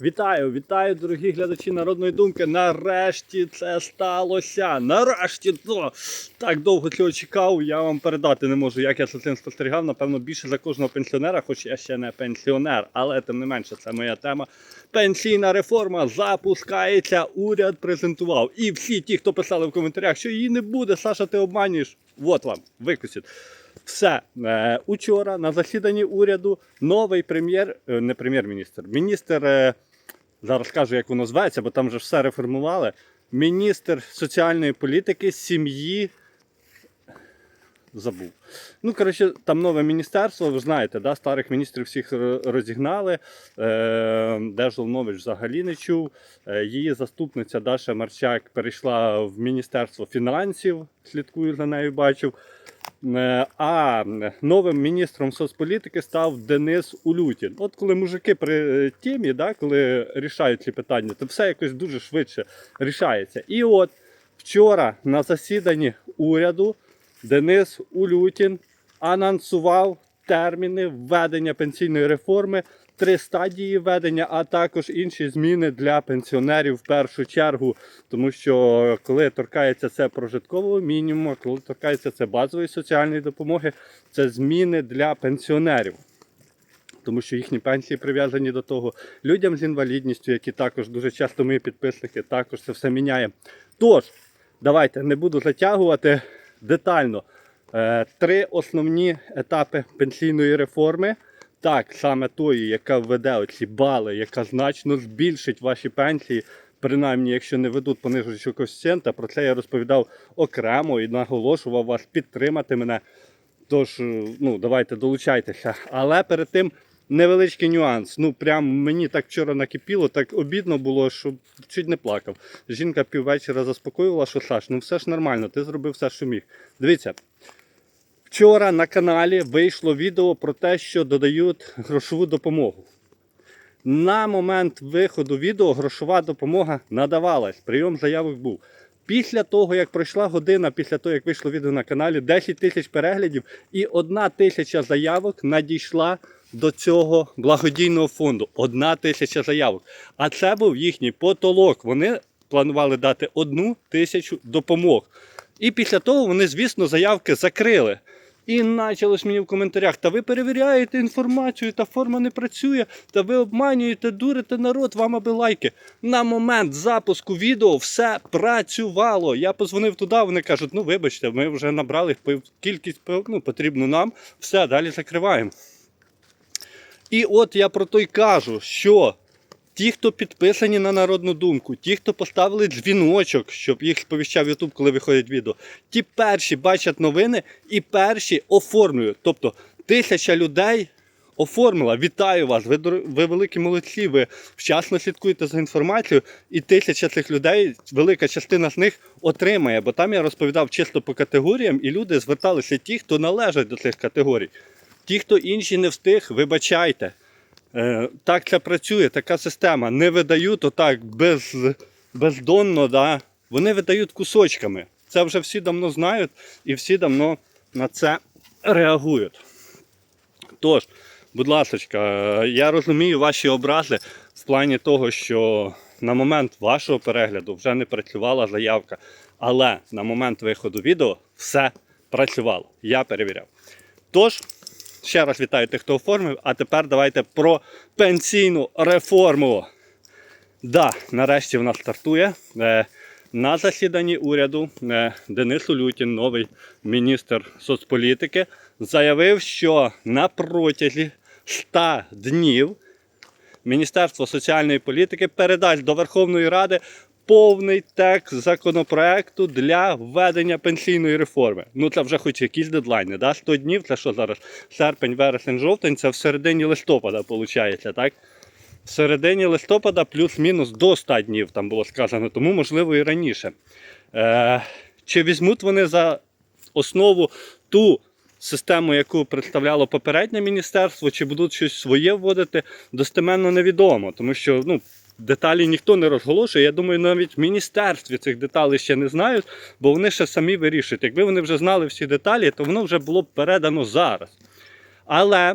Вітаю, вітаю, дорогі глядачі народної думки. Нарешті це сталося. Нарешті то так довго цього чекав. Я вам передати не можу, як я за цим спостерігав. Напевно, більше за кожного пенсіонера, хоч я ще не пенсіонер, але тим не менше, це моя тема. Пенсійна реформа запускається. Уряд презентував. І всі ті, хто писали в коментарях, що її не буде, Саша, ти обманюєш. От вам, викусіть. Все Е, учора на засіданні уряду новий прем'єр, е, не прем'єр-міністр, міністр. е, Зараз кажу, як воно зветься, бо там вже все реформували. Міністр соціальної політики, сім'ї. Забув. Ну, коротше, там нове міністерство, ви знаєте, да, старих міністрів всіх розігнали. Е, Держолнович взагалі не чув. Е, її заступниця Даша Марчак перейшла в Міністерство фінансів, слідкую за нею, бачив. Е, А новим міністром соцполітики став Денис Улютін. От коли мужики при темі, да, коли рішають ці питання, то все якось дуже швидше рішається. І от вчора на засіданні уряду Денис Улютін анонсував терміни введення пенсійної реформи, три стадії введення, а також інші зміни для пенсіонерів в першу чергу. Тому що коли торкається це прожиткового мінімуму, коли торкається це базової соціальної допомоги, це зміни для пенсіонерів. Тому що їхні пенсії прив'язані до того. Людям з інвалідністю, які також дуже часто мої підписники, також це все міняє. Тож, давайте не буду затягувати детально. Е, Три основні етапи пенсійної реформи. Так, саме тої, яка введе оці бали, яка значно збільшить ваші пенсії, принаймні, якщо не ведуть понижуючого коефіцієнта. Про це я розповідав окремо і наголошував вас підтримати мене. Тож, е, ну, давайте долучайтеся. Але перед тим невеличкий нюанс. Ну, прям мені так вчора накипіло, так обідно було, що чуть не плакав. Жінка піввечора заспокоювала, що Саш, ну все ж нормально, ти зробив все, що міг. Дивіться. Вчора на каналі вийшло відео про те, що додають грошову допомогу. На момент виходу відео грошова допомога надавалась. Прийом заявок був. Після того, як пройшла година, після того, як вийшло відео на каналі, 10 тисяч переглядів і одна тисяча заявок надійшла до цього благодійного фонду. Одна тисяча заявок. А це був їхній потолок. Вони планували дати одну тисячу допомог. І після того вони, звісно, заявки закрили. І почалось мені в коментарях, та ви перевіряєте інформацію, та форма не працює, та ви обманюєте, дурите народ, вам аби лайки. На момент запуску відео все працювало. Я позвонив туди, вони кажуть, ну вибачте, ми вже набрали кількість ну, потрібну нам, все, далі закриваємо. І от я про то й кажу, що ті, хто підписані на народну думку, ті, хто поставили дзвіночок, щоб їх сповіщав YouTube, коли виходять відео, ті перші бачать новини і перші оформлюють. Тобто тисяча людей оформила. Вітаю вас! Ви, ви великі молодці, ви вчасно слідкуєте за інформацією, і тисяча цих людей, велика частина з них отримає. Бо там я розповідав чисто по категоріям, і люди зверталися ті, хто належать до цих категорій. Ті, хто інші не встиг, вибачайте. Е, так це працює, така система. Не видають отак без, бездонно, да? вони видають кусочками. Це вже всі давно знають і всі давно на це реагують. Тож, будь ласка, я розумію ваші образи в плані того, що на момент вашого перегляду вже не працювала заявка, але на момент виходу відео все працювало. Я перевіряв. Тож, ще раз вітаю тих, хто оформив. А тепер давайте про пенсійну реформу. Да, нарешті вона стартує. Е, На засіданні уряду е, Денис Улютін, новий міністр соцполітики, заявив, що на протязі 100 днів Міністерство соціальної політики передасть до Верховної Ради повний текст законопроекту для введення пенсійної реформи. Ну це вже хоч якісь дедлайни, да? 100 днів, це що зараз? Серпень, вересень, жовтень, це в середині листопада, виходить, так? В середині листопада плюс-мінус до 100 днів там було сказано, тому можливо і раніше. Е, чи візьмуть вони за основу ту систему, яку представляло попереднє міністерство, чи будуть щось своє вводити, достеменно невідомо, тому що ну, деталі ніхто не розголошує. Я думаю, навіть в міністерстві цих деталей ще не знають, бо вони ще самі вирішують. Якби вони вже знали всі деталі, то воно вже було б передано зараз. Але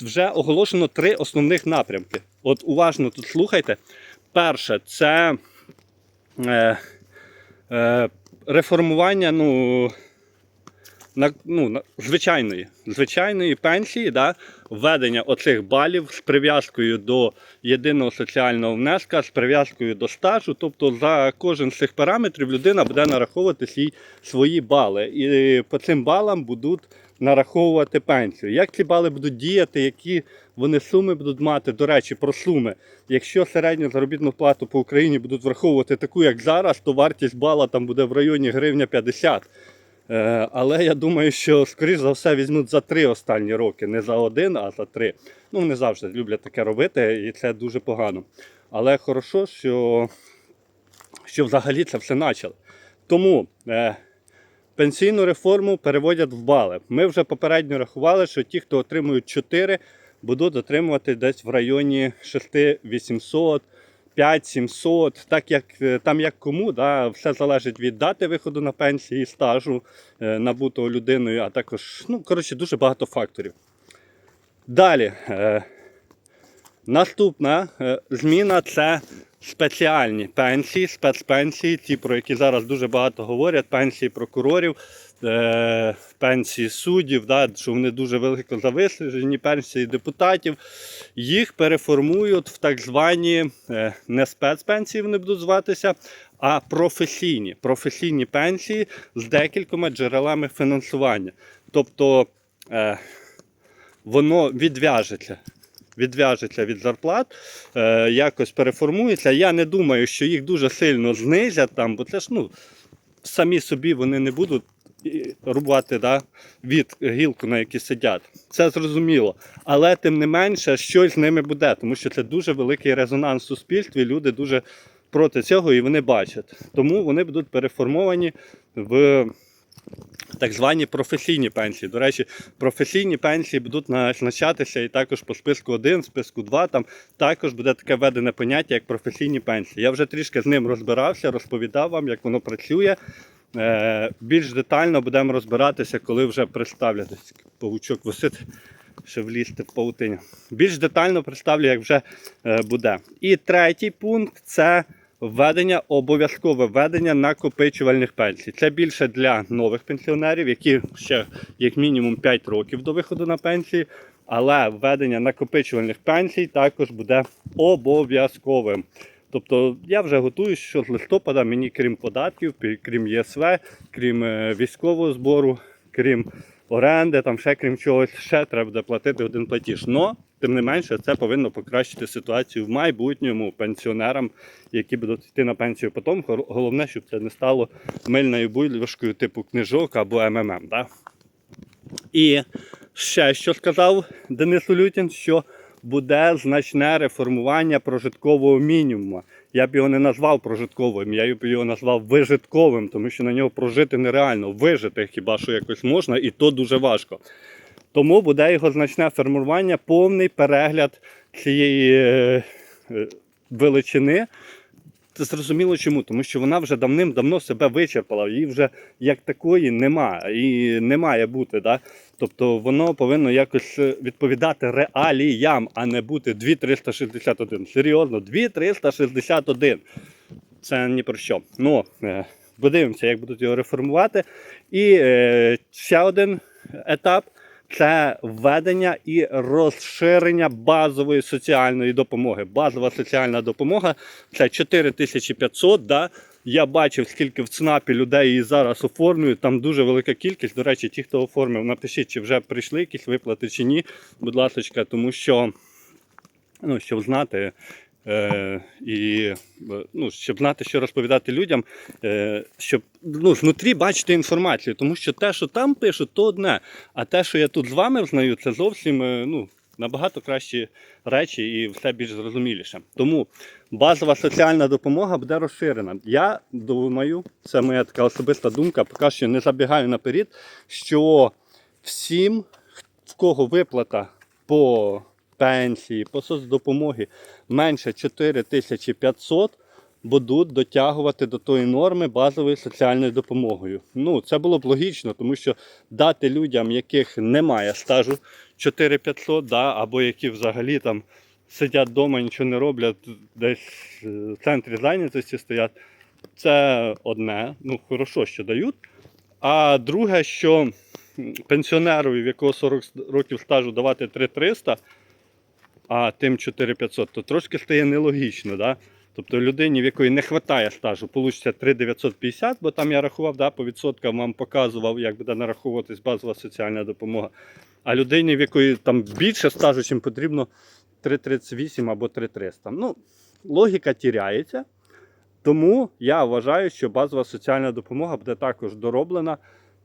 вже оголошено три основних напрямки. От уважно тут слухайте. Перше, це е, е, реформування ну, на, ну, на, звичайної, звичайної пенсії, да, введення оцих балів з прив'язкою до єдиного соціального внеска, з прив'язкою до стажу. Тобто за кожен з цих параметрів людина буде нараховувати свій, свої бали. І по цим балам будуть нараховувати пенсію. Як ці бали будуть діяти, які вони суми будуть мати? До речі, про суми. Якщо середню заробітну плату по Україні будуть враховувати таку, як зараз, то вартість бала там буде в районі гривня 50. Е, Але я думаю, що скоріш за все візьмуть за три останні роки, не за один, а за три. Ну, вони завжди люблять таке робити, і це дуже погано. Але хорошо, що, що взагалі це все почали. Тому е, пенсійну реформу переводять в бали. Ми вже попередньо рахували, що ті, хто отримують 4, будуть отримувати десь в районі 6800. 5-700, так як е, там як кому, да, все залежить від дати виходу на пенсії, стажу е, набутого людиною, а також, ну, коротше, дуже багато факторів. Далі. Е, наступна зміна це спеціальні пенсії, спецпенсії, ті, про які зараз дуже багато говорять, пенсії прокурорів, е, пенсії суддів, да, що вони дуже велико завищені, пенсії депутатів. Їх переформують в так звані е, не спецпенсії, вони будуть зватися, а професійні. Професійні пенсії з декількома джерелами фінансування. Тобто е, воно відв'яжеться. Відв'яжеться від зарплат, е, якось переформується. Я не думаю, що їх дуже сильно знизять там, бо це ж ну, самі собі вони не будуть рубати да, від гілку, на якій сидять. Це зрозуміло. Але тим не менше, щось з ними буде, тому що це дуже великий резонанс в суспільстві. Люди дуже проти цього і вони бачать. Тому вони будуть переформовані в так звані професійні пенсії. До речі, професійні пенсії будуть назначатися і також по списку 1, списку 2, там також буде таке введене поняття, як професійні пенсії. Я вже трішки з ним розбирався, розповідав вам, як воно працює. Е, Більш детально будемо розбиратися, коли вже представлять. Десь Павучок висить, ще влізти в паутиню. Більш детально представлю, як вже е, буде. І третій пункт це введення, обов'язкове введення накопичувальних пенсій. Це більше для нових пенсіонерів, які ще як мінімум 5 років до виходу на пенсії. Але введення накопичувальних пенсій також буде обов'язковим. Тобто я вже готуюсь, що з листопада мені, крім податків, крім ЄСВ, крім е, військового збору, крім оренди, там ще крім чогось, ще треба буде платити один платіж. Но, тим не менше, це повинно покращити ситуацію в майбутньому пенсіонерам, які будуть йти на пенсію потім. Головне, щоб це не стало мильною бульбашкою типу книжок або МММ. Да? І ще що сказав Денис Улютін, що буде значне реформування прожиткового мінімуму. Я б його не назвав прожитковим, я б його назвав вижитковим, тому що на нього прожити нереально. Вижити хіба що якось можна, і то дуже важко. Тому буде його значне формування, повний перегляд цієї е, е, величини. Це зрозуміло чому, тому що вона вже давним-давно себе вичерпала, її вже як такої немає і не має бути. Да? Тобто воно повинно якось е, відповідати реаліям, а не бути 2361. Серйозно, 2361. Це ні про що. Ну, е, подивимося, як будуть його реформувати. І е, ще один етап це введення і розширення базової соціальної допомоги. Базова соціальна допомога це 4500. Да? Я бачив, скільки в ЦНАПі людей її зараз оформлюють. Там дуже велика кількість. До речі, ті, хто оформив, напишіть, чи вже прийшли якісь виплати чи ні. Будь ласка, тому що ну, щоб знати. Е, і е, ну, щоб знати, що розповідати людям, е, щоб ну, знутрі бачити інформацію, тому що те, що там пишуть, то одне. А те, що я тут з вами знаю, це зовсім е, ну, набагато кращі речі і все більш зрозуміліше. Тому базова соціальна допомога буде розширена. Я думаю, це моя така особиста думка, поки що не забігаю наперед, що всім, в кого виплата по пенсії, по соцдопомоги менше 4500 будуть дотягувати до тої норми базовою соціальною допомогою. Ну, це було б логічно, тому що дати людям, яких немає стажу, 4500, да, або які взагалі там сидять вдома, нічого не роблять, десь в центрі зайнятості стоять. Це одне, ну хорошо, що дають. А друге, що м, пенсіонерові, в якого 40 років стажу давати 3300, а тим 4500, то трошки стає нелогічно. Да? Тобто людині, в якої не вистачає стажу, получиться 3950, бо там я рахував, да, по відсоткам вам показував, як буде нараховуватись базова соціальна допомога. А людині, в якої там більше стажу, чим потрібно, 338 або 3300. Ну, логіка тіряється. Тому я вважаю, що базова соціальна допомога буде також дороблена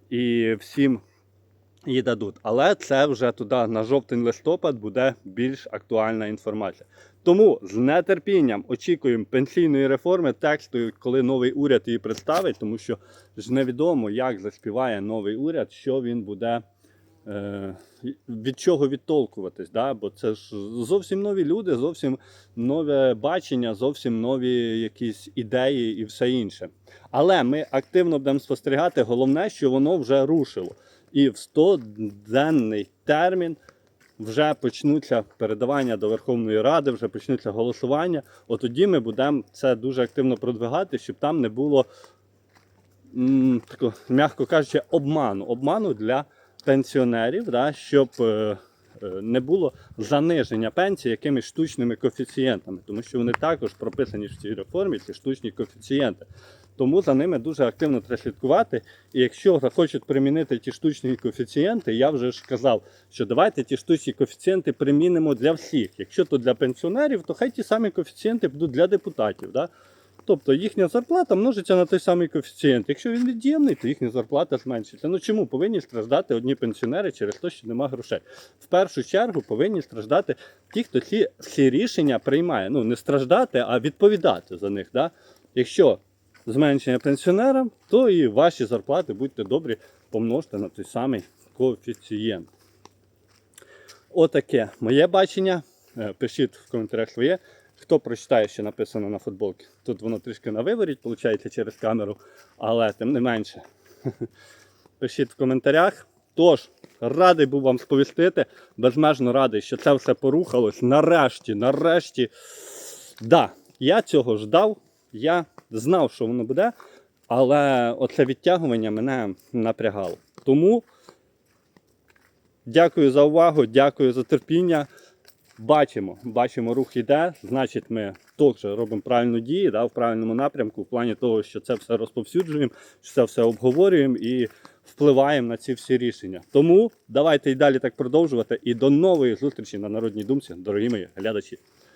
і всім її дадуть. Але це вже туди на жовтень-листопад буде більш актуальна інформація. Тому з нетерпінням очікуємо пенсійної реформи тексту, коли новий уряд її представить, тому що ж невідомо, як заспіває новий уряд, що він буде. е, Від чого відтолкуватись, да? бо це ж зовсім нові люди, зовсім нове бачення, зовсім нові якісь ідеї і все інше. Але ми активно будемо спостерігати. Головне, що воно вже рушило. І в 100-денний термін вже почнуться передавання до Верховної Ради, вже почнуться голосування. От тоді ми будемо це дуже активно продвигати, щоб там не було, тако, м'яко кажучи, обману. Обману для пенсіонерів, да, щоб е, е, не було заниження пенсії якимись штучними коефіцієнтами, тому що вони також прописані в цій реформі, ці штучні коефіцієнти. Тому за ними дуже активно треба слідкувати. І якщо захочуть примінити ті штучні коефіцієнти, я вже ж казав, що давайте ті штучні коефіцієнти примінимо для всіх. Якщо то для пенсіонерів, то хай ті самі коефіцієнти будуть для депутатів. Да? Тобто їхня зарплата множиться на той самий коефіцієнт. Якщо він від'ємний, то їхня зарплата зменшиться. Ну чому повинні страждати одні пенсіонери через те, що нема грошей? В першу чергу повинні страждати ті, хто ці всі рішення приймає. Ну не страждати, а відповідати за них. Да? Якщо зменшення пенсіонерам, то і ваші зарплати, будьте добрі, помножте на той самий коефіцієнт. Отаке моє бачення. Е, Пишіть в коментарях своє. Хто прочитає, що написано на футболці. Тут воно трішки на виворіть, виходить, через камеру, але тим не менше. Пишіть в коментарях. Тож, радий був вам сповістити, безмежно радий, що це все порухалось. Нарешті, нарешті. Да, я цього ждав, я знав, що воно буде, але оце відтягування мене напрягало. Тому дякую за увагу, дякую за терпіння. Бачимо, бачимо, рух іде, значить, ми теж робимо правильну дію да, в правильному напрямку, в плані того, що це все розповсюджуємо, що це все обговорюємо і впливаємо на ці всі рішення. Тому давайте і далі так продовжувати. І до нової зустрічі на Народній думці, дорогі мої глядачі.